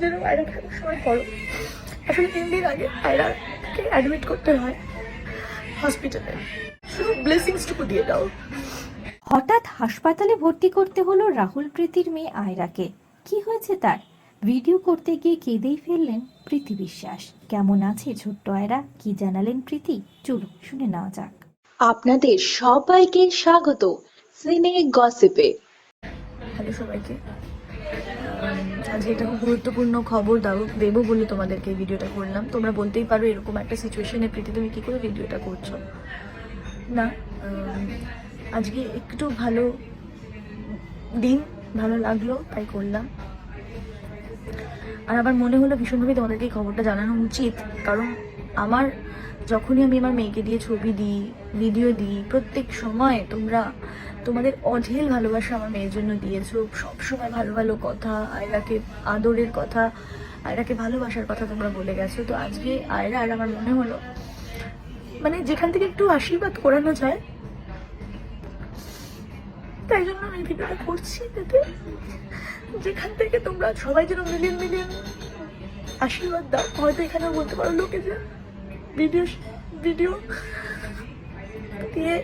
যেন আয়রাকে সময় করো। আসলে তিন দিন আগে আয়রাকে অ্যাডমিট করতে হয় হসপিটালে শুধু ব্লেসিংসটুকু দিয়ে দাও। হঠাৎ হাসপাতালে ভর্তি করতে হলো রাহুল প্রীতির মেয়ে আয়রাকে। কি হয়েছে তার? ভিডিও করতে গিয়ে কেঁদেই ফেললেন প্রীতি বিশ্বাস। কেমন আছে ছোট্ট আয়রা? কি জানালেন প্রীতি? চলো শুনে নেওয়া যাক। আপনাদের সবাইকে স্বাগত সিনে গসিপে। হ্যালো সবাইকে। আজকে এটা খুব গুরুত্বপূর্ণ খবর দাও, দেবো বলে তোমাদেরকে এই ভিডিওটা করলাম। তোমরা বলতেই পারো এরকম একটা সিচুয়েশনে প্রীতি তুমি কী করে ভিডিওটা করছ। না আজকে একটু ভালো দিন, ভালো লাগল, তাই করলাম। আর আমার মনে হলো ভীষণভাবে তোমাদেরকে এই খবরটা জানানো উচিত, কারণ আমার যখনই আমি আমার মেয়েকে দিয়ে ছবি দিই ভিডিও দিই, প্রত্যেক সময় তোমরা, তোমাদের অঢেল ভালোবাসা আমার মেয়ের জন্য দিয়েছ। সবসময় ভালো ভালো কথা, আয়রাকে আদরের কথা, আয়রাকে ভালোবাসার কথা তোমরা বলে গেছো। তো আজকে আয়রা আর আমার মনে হলো মানে যেখান থেকে একটু আশীর্বাদ করানো যায়, তাই জন্য আমি ভিডিওটা করছি যাতে যেখান থেকে তোমরা সবাই যেন মিলিয়ন মিলিয়ন আশীর্বাদ দাও। হয়তো এখানে বলতে পারো লোকে যে ভিডিও ভিডিও দিয়ে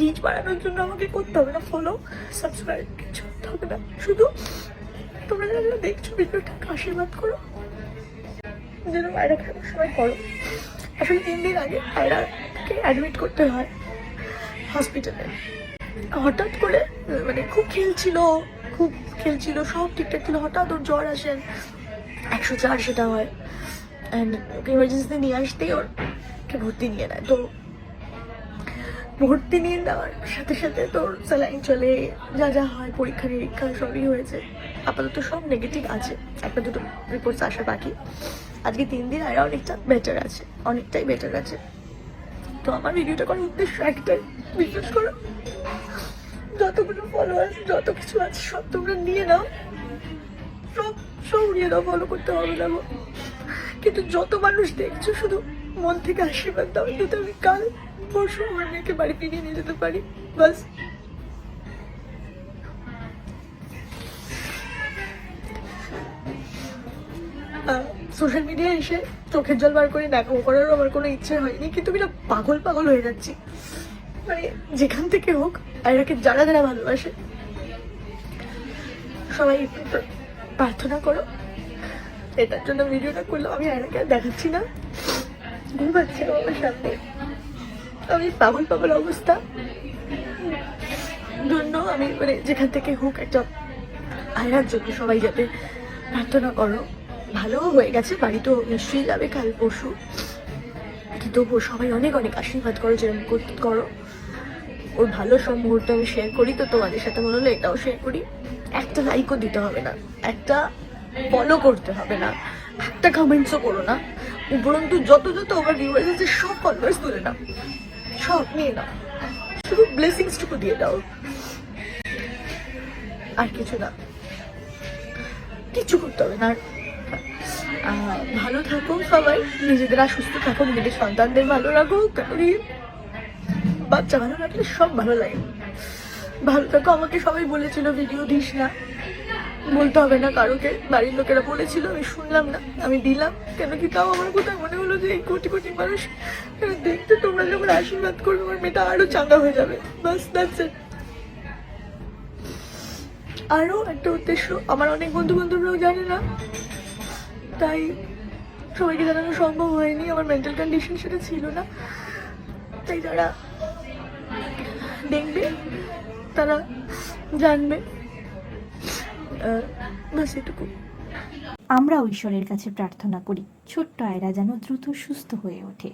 রিচ বাড়ানোর জন্য আমাকে করতে হবে না। ফলো সাবস্ক্রাইব কিছু করতে হবে না। শুধু তোমরা যারা দেখছ ভিডিওটা আশীর্বাদ করো। যেন আয়রাকে সময় করো। আসলে তিন দিন আগে আয়রাকে অ্যাডমিট করতে হয় হসপিটালে হঠাৎ করে মানে খুব খেলছিল খুব খেলছিল, সব ঠিকঠাক ছিল। হঠাৎ ওর জ্বর আসেন একশো চার সেটা হয়। অ্যান্ড ওকে ইমার্জেন্সিতে নিয়ে আসতেই ওর কে ভর্তি নিয়ে নেয়। তো ভর্তি নিয়ে নেওয়ার সাথে সাথে তোর স্যালাইন চলে, যা যা হয়, পরীক্ষা নিরীক্ষা সবই হয়েছে। আপাতত সব নেগেটিভ আছে। একটা দুটো রিপোর্টস আসা বাকি। আজকে তিন দিন আয়রা অনেকটা বেটার আছে, অনেকটাই বেটার আছে। তো আমার ভিডিওটা করার উদ্দেশ্য একটাই, বিশ্বাস করো, যতগুলো ফলোয়ার্স যত কিছু আছে, সব তোমরা নিয়ে নাও। সব সব নিয়ে নাও ফলো করতে হবে না। কিন্তু যত মানুষ দেখছ, শুধু মন থেকে আশীর্বাদ দাও, যাতে আমি কাল পরশু আমার মেয়েকে বাড়ি ফিরিয়ে নিয়ে যেতে পারি। বাস। সোশ্যাল মিডিয়ায় এসে চোখের জল বার করে দেখো করারও আমার কোনো ইচ্ছে হয়নি, কিন্তু আমি পাগল পাগল হয়ে যাচ্ছি। মানে যেখান থেকে হোক, আয়রাকে যারা যারা ভালোবাসে, সবাই প্র- প্রার্থনা করো। এটার জন্য ভিডিওটা করলাম, আমি আয়রাকে আর দেখাচ্ছি না। ঘুমাচ্ছে ও আমার সামনে। আমি পাগল পাগল অবস্থা। জন্য আমি মানে যেখান থেকে হোক একটা আয়রার জন্য সবাই যাতে প্রার্থনা করো। ভালো হয়ে গেছে বাড়ি তো নিশ্চয়ই যাবে কাল পরশু। কিন্তু সবাই অনেক অনেক আশীর্বাদ করো, যেরকম করো। ওর ভালো সব মুহূর্ত আমি শেয়ার করি, তো তোমাদের সাথে মনে হলো এটাও শেয়ার করি। একটা লাইকও দিতে হবে না। একটা ফলো করতে হবে না। একটা কমেন্টসও করো না। উপরন্তু যত যত ওভার ভিউয়ার্স আছে সব ফলোয়ার্স তুলে নাও। সব নিয়ে নাও। শুধু ব্লেসিংসটুকু দিয়ে দাও। আর কিছু না। কিছু করতে হবে না। ভালো থাকো সবাই। নিজেদের আর সুস্থ থাকো, নিজেদের সন্তানদের ভালো রাখো। কেনকি বাচ্চা ভালো রাখলে সব ভালো লাগে। ভালো থাকো। আমাকে সবাই বলেছিল ভিডিও দিস না। বলতে হবে না কারোকে। বাড়ির লোকেরা বলেছিল, আমি শুনলাম না, আমি দিলাম। কেন কি তাও আমার কোথায় মনে হলো যে এই কোটি কোটি মানুষ দেখতে তোমরা যখন আশীর্বাদ করবে, আমার মেয়েটা আরও চাঙ্গা হয়ে যাবে। বাস দ্যাটস ইট আরও একটা উদ্দেশ্য, আমার অনেক বন্ধু বান্ধবরাও জানে না, তাই সবাইকে জানানো সম্ভব হয়নি। আমার মেন্টাল কন্ডিশন সেটা ছিল না। তাই যারা দেখবে, তারা জানবে। বাস এটুকু আমরা ঈশ্বরের কাছে প্রার্থনা করি ছোট্ট আয়রা যেন দ্রুত সুস্থ হয়ে ওঠে।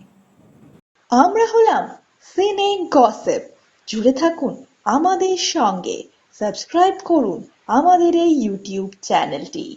আমরা হলাম সিনে গসেপ জুড়ে থাকুন আমাদের সঙ্গে। সাবস্ক্রাইব করুন আমাদের এই ইউটিউব চ্যানেলটি